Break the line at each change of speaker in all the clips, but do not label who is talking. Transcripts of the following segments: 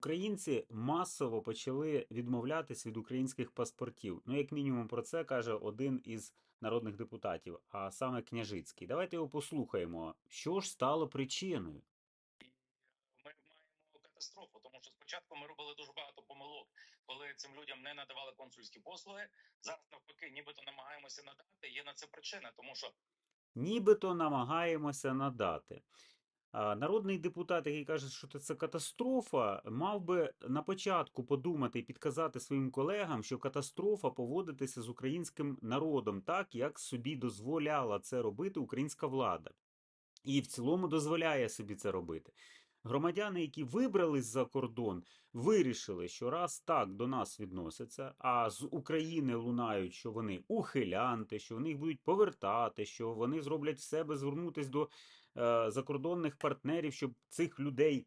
Українці масово почали відмовлятись від українських паспортів. Ну, як мінімум, про це каже один із народних депутатів, а саме Княжицький. Давайте його послухаємо. Що ж стало причиною?
ми маємо катастрофу, тому що спочатку ми робили дуже багато помилок, коли цим людям не надавали консульські послуги. Зараз навпаки, нібито намагаємося надати. Є на це причина, тому що
Нібито намагаємося надати. Народний депутат, який каже, що це катастрофа, мав би на початку подумати і підказати своїм колегам, що катастрофа поводитися з українським народом так, як собі дозволяла це робити українська влада. І в цілому дозволяє собі це робити. Громадяни, які вибрались за кордон, вирішили, що раз так до нас відносяться, а з України лунають, що вони ухилянти, що вони їх будуть повертати, що вони зроблять все, аби звернутися до закордонних партнерів, щоб цих людей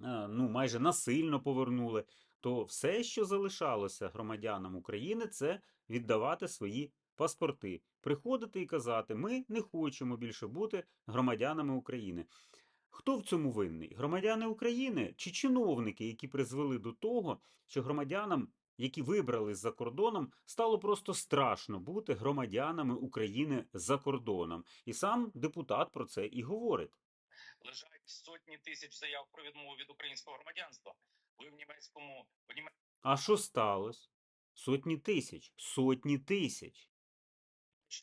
е, ну, майже насильно повернули, то все, що залишалося громадянам України, це віддавати свої паспорти, приходити і казати: ми не хочемо більше бути громадянами України. Хто в цьому винний? Громадяни України чи чиновники, які призвели до того, що громадянам, які вибрали за кордоном, стало просто страшно бути громадянами України за кордоном. І сам депутат про це і говорить.
лежать сотні тисяч заяв про відмову від українського громадянства. Ви в німецькому в
А що сталося? Сотні тисяч, сотні тисяч.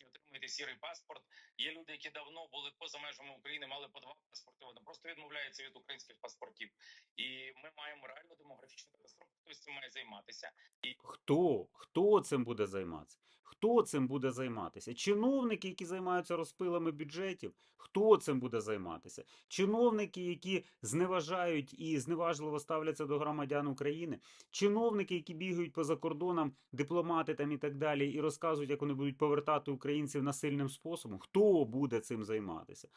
Отримуєте сірий паспорт. Є люди, які давно були поза межами України, мали по два паспорти. Вони просто відмовляються від українських паспортів. І ми маємо реальну демографічну катастрофу. Хтось цим має займатися. І
Хто? Хто цим буде займатися? Хто цим буде займатися? Чиновники, які займаються розпилами бюджетів, хто цим буде займатися? Чиновники, які зневажають і зневажливо ставляться до громадян України, чиновники, які бігають по закордонам, дипломати там і так далі, і розказують, як вони будуть повертати українців насильним способом. Хто буде цим займатися?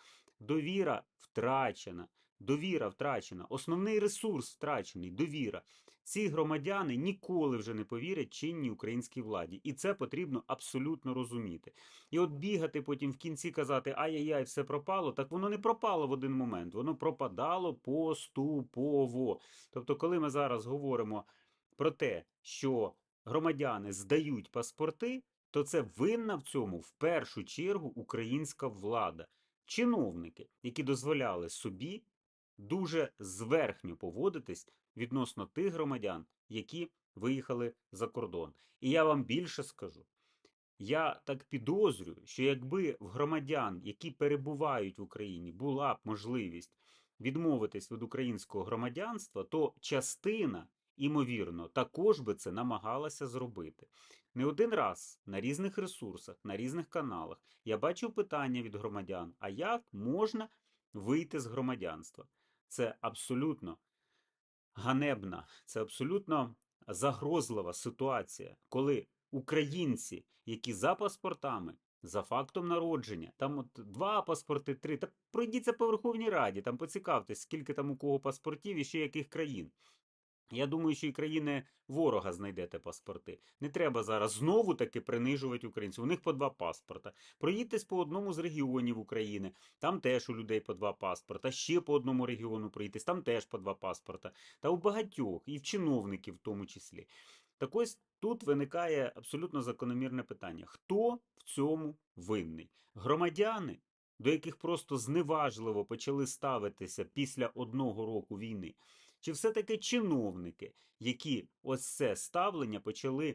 Довіра втрачена. Довіра втрачена. Основний ресурс втрачений довіра. Ці громадяни ніколи вже не повірять чинній українській владі, і це потрібно абсолютно розуміти. І от бігати потім в кінці казати ай-яй-яй, все пропало, так воно не пропало в один момент, воно пропадало поступово. Тобто, коли ми зараз говоримо про те, що громадяни здають паспорти, то це винна в цьому в першу чергу українська влада, чиновники, які дозволяли собі дуже зверхньо поводитись відносно тих громадян, які виїхали за кордон. І я вам більше скажу. Я так підозрюю, що якби в громадян, які перебувають в Україні, була б можливість відмовитись від українського громадянства, то частина, імовірно, також би це намагалася зробити. Не один раз на різних ресурсах, на різних каналах я бачив питання від громадян: а як можна вийти з громадянства? Це абсолютно ганебна, це абсолютно загрозлива ситуація, коли українці, які за паспортами, за фактом народження, там от два паспорти, три, та пройдіться по Верховній Раді, там поцікавтесь, скільки там у кого паспортів і ще яких країн. Я думаю, що і країни ворога знайдете паспорти. Не треба зараз знову таки принижувати українців. У них по два паспорта. Проїдьтесь по одному з регіонів України, там теж у людей по два паспорта. Ще по одному регіону проїдьтесь, там теж по два паспорта. Та у багатьох, і в чиновників в тому числі. Так ось тут виникає абсолютно закономірне питання: хто в цьому винний? Громадяни, до яких просто зневажливо почали ставитися після одного року війни. Чи все-таки чиновники, які ось це ставлення почали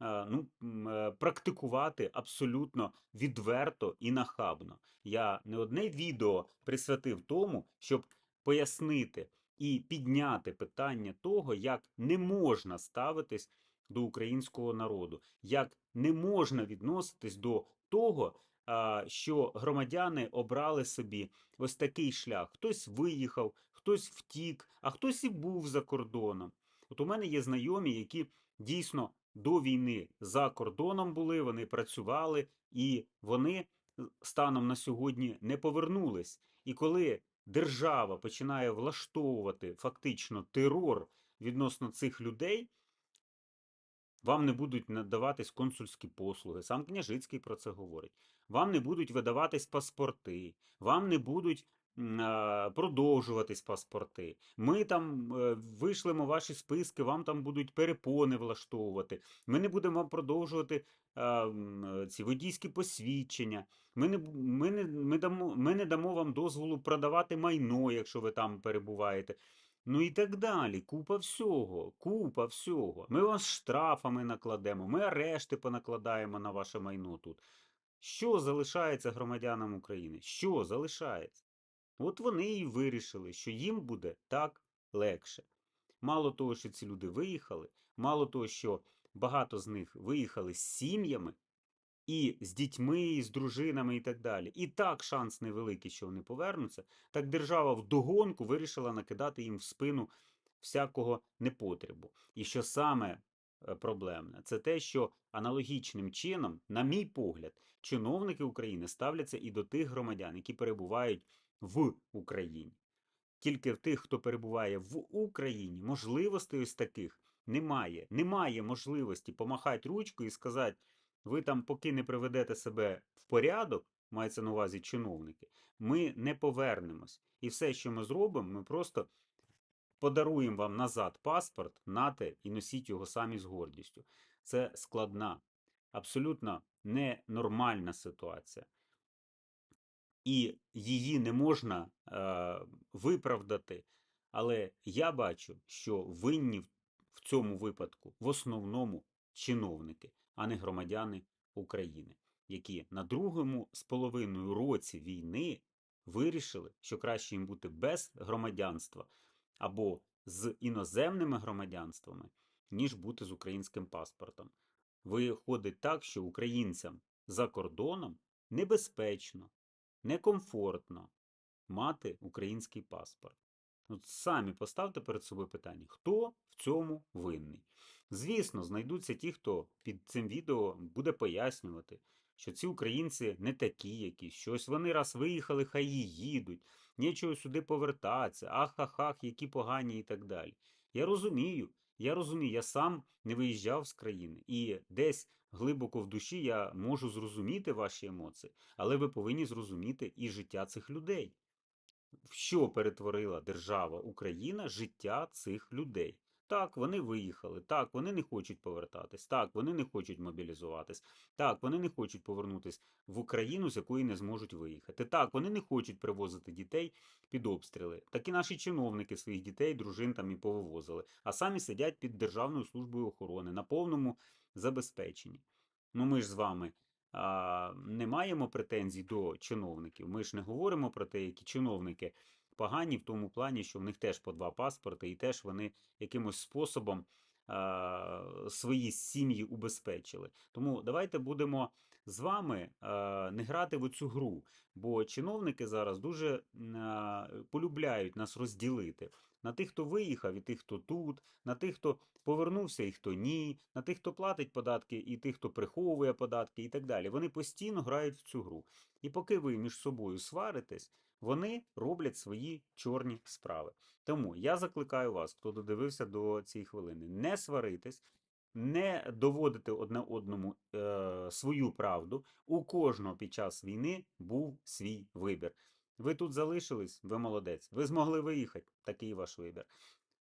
е, ну, е, практикувати абсолютно відверто і нахабно? Я не одне відео присвятив тому, щоб пояснити і підняти питання того, як не можна ставитись до українського народу, як не можна відноситись до того, що громадяни обрали собі ось такий шлях. Хтось виїхав, хтось втік, а хтось і був за кордоном. От у мене є знайомі, які дійсно до війни за кордоном були, вони працювали, і вони е, станом на сьогодні не повернулись. І коли держава починає влаштовувати фактично терор відносно цих людей, вам не будуть надаватись консульські послуги. Сам Княжицький про це говорить. Вам не будуть видаватись паспорти, вам не будуть продовжуватись паспорти. Ми там е, вишлемо ваші списки, вам там будуть перепони влаштовувати. Ми не будемо вам продовжувати е, ці водійські посвідчення. Ми не, ми, не, ми, дамо, ми не дамо вам дозволу продавати майно, якщо ви там перебуваєте. Ну і так далі. Купа всього, купа всього. Ми вас штрафами накладемо, ми арешти понакладаємо на ваше майно тут. Що залишається громадянам України? Що залишається? От вони і вирішили, що їм буде так легше. Мало того, що ці люди виїхали, мало того, що багато з них виїхали з сім'ями, і з дітьми, і з дружинами, і так далі. І так шанс невеликий, що вони повернуться. Так держава вдогонку вирішила накидати їм в спину всякого непотребу. І що саме е, проблемне, це те, що аналогічним чином, на мій погляд, чиновники України ставляться і до тих громадян, які перебувають в Україні. Тільки в тих, хто перебуває в Україні, можливостей ось таких немає. Немає можливості помахати ручкою і сказати, ви там, поки не приведете себе в порядок, мається на увазі чиновники, ми не повернемось. І все, що ми зробимо, ми просто подаруємо вам назад паспорт, нате і носіть його самі з гордістю. Це складна, абсолютно ненормальна ситуація. І її не можна е, виправдати. Але я бачу, що винні в- цьому випадку в основному чиновники, а не громадяни України, які на другому з половиною році війни вирішили, що краще їм бути без громадянства або з іноземними громадянствами, ніж бути з українським паспортом. Виходить так, що українцям за кордоном небезпечно, некомфортно мати український паспорт. От самі поставте перед собою питання, хто в цьому винний. Звісно, знайдуться ті, хто під цим відео буде пояснювати, що ці українці не такі якісь, що ось вони раз виїхали, хай і їдуть, нічого сюди повертатися, ах-ах-ах, які погані і так далі. Я розумію, я розумію, я сам не виїжджав з країни, і десь глибоко в душі я можу зрозуміти ваші емоції, але ви повинні зрозуміти і життя цих людей. Що перетворила держава Україна життя цих людей? Так, вони виїхали, так, вони не хочуть повертатись, так, вони не хочуть мобілізуватись, так, вони не хочуть повернутися в Україну, з якої не зможуть виїхати. Так, вони не хочуть привозити дітей під обстріли. Так і наші чиновники своїх дітей, дружин там і повивозили, а самі сидять під Державною службою охорони на повному забезпеченні. Ну ми ж з вами а, не маємо претензій до чиновників. Ми ж не говоримо про те, які чиновники погані в тому плані, що в них теж по два паспорти, і теж вони якимось способом свої сім'ї убезпечили. Тому давайте будемо з вами не грати в цю гру, бо чиновники зараз дуже полюбляють нас розділити на тих, хто виїхав, і тих, хто тут, на тих, хто повернувся і хто ні, на тих, хто платить податки, і тих, хто приховує податки, і так далі. Вони постійно грають в цю гру. І поки ви між собою сваритесь, вони роблять свої чорні справи. Тому я закликаю вас, хто додивився до цієї хвилини, не сваритись. Не доводити одне одному е, свою правду. У кожного під час війни був свій вибір. Ви тут залишились, ви молодець. Ви змогли виїхати, такий ваш вибір.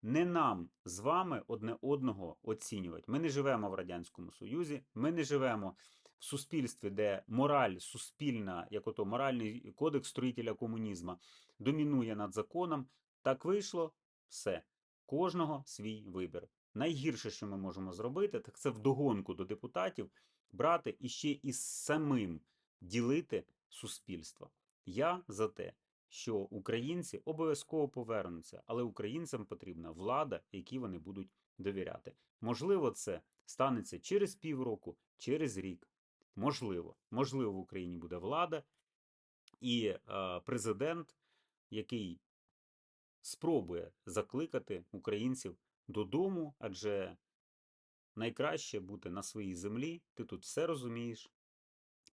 Не нам з вами одне одного оцінювати. Ми не живемо в Радянському Союзі, ми не живемо в суспільстві, де мораль суспільна, як ото моральний кодекс строїтеля комунізму, домінує над законом. Так вийшло все. Кожного свій вибір. Найгірше, що ми можемо зробити, так це вдогонку до депутатів брати і ще із самим ділити суспільство. Я за те, що українці обов'язково повернуться, але українцям потрібна влада, якій вони будуть довіряти. Можливо, це станеться через півроку, через рік. Можливо, можливо, в Україні буде влада і е, президент, який спробує закликати українців додому, адже найкраще бути на своїй землі, ти тут все розумієш.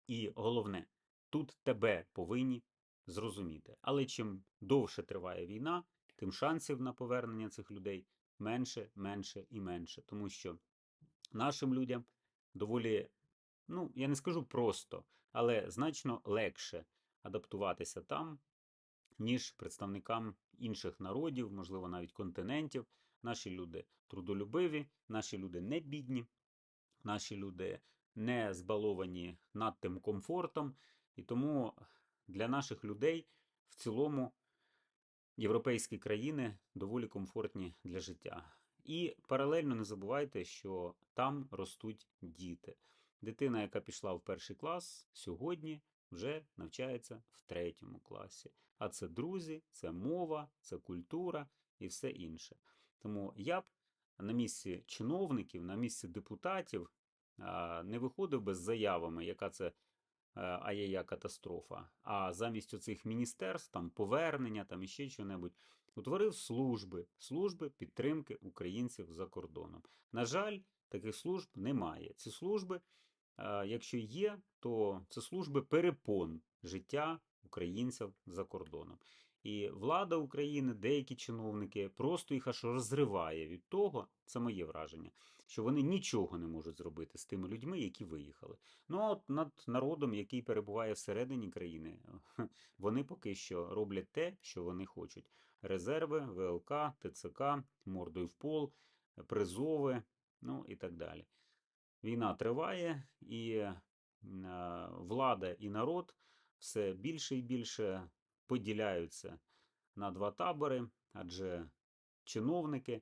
І головне, тут тебе повинні зрозуміти. Але чим довше триває війна, тим шансів на повернення цих людей менше, менше і менше. Тому що нашим людям доволі, ну, я не скажу просто, але значно легше адаптуватися там, ніж представникам інших народів, можливо, навіть континентів. Наші люди трудолюбиві, наші люди не бідні, наші люди не збаловані надтим комфортом, і тому для наших людей в цілому європейські країни доволі комфортні для життя. І паралельно не забувайте, що там ростуть діти. Дитина, яка пішла в перший клас, сьогодні вже навчається в третьому класі. А це друзі, це мова, це культура і все інше. Тому я б на місці чиновників, на місці депутатів не виходив би з заявами, яка це е, ай-яй-я катастрофа, а замість оцих міністерств, там повернення, там іще що-небудь, утворив служби, служби підтримки українців за кордоном. На жаль, таких служб немає. Ці служби, е, якщо є, то це служби перепон життя українців за кордоном. І влада України, деякі чиновники просто їх аж розриває від того, це моє враження, що вони нічого не можуть зробити з тими людьми, які виїхали. Ну а от над народом, який перебуває всередині країни, вони поки що роблять те, що вони хочуть: резерви, ВЛК, ТЦК, мордою в пол, призови, ну і так далі. Війна триває, і е, влада і народ все більше і більше поділяються на два табори, адже чиновники,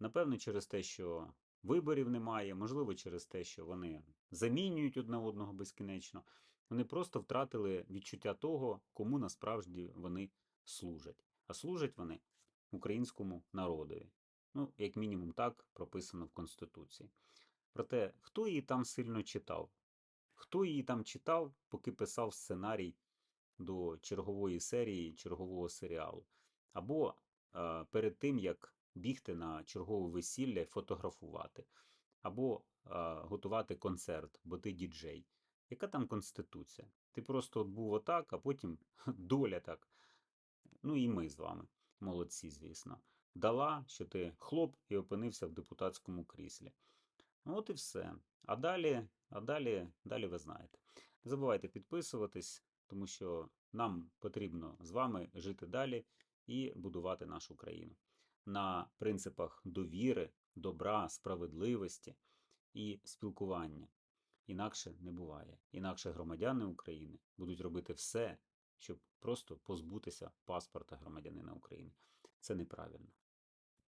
напевно, через те, що виборів немає, можливо, через те, що вони замінюють одне одного безкінечно, вони просто втратили відчуття того, кому насправді вони служать. А служать вони українському народові. Ну, як мінімум, так прописано в Конституції. Проте, хто її там сильно читав? Хто її там читав, поки писав сценарій до чергової серії, чергового серіалу? Або е, перед тим, як бігти на чергове весілля і фотографувати, або е, готувати концерт, бо ти діджей. Яка там конституція? Ти просто от був отак, а потім доля так. Ну і ми з вами, молодці, звісно, дала, що ти хлоп і опинився в депутатському кріслі. Ну, От і все. А далі, а далі, далі ви знаєте. Не забувайте підписуватись, тому що нам потрібно з вами жити далі і будувати нашу країну на принципах довіри, добра, справедливості і спілкування. Інакше не буває. Інакше громадяни України будуть робити все, щоб просто позбутися паспорта громадянина України. Це неправильно.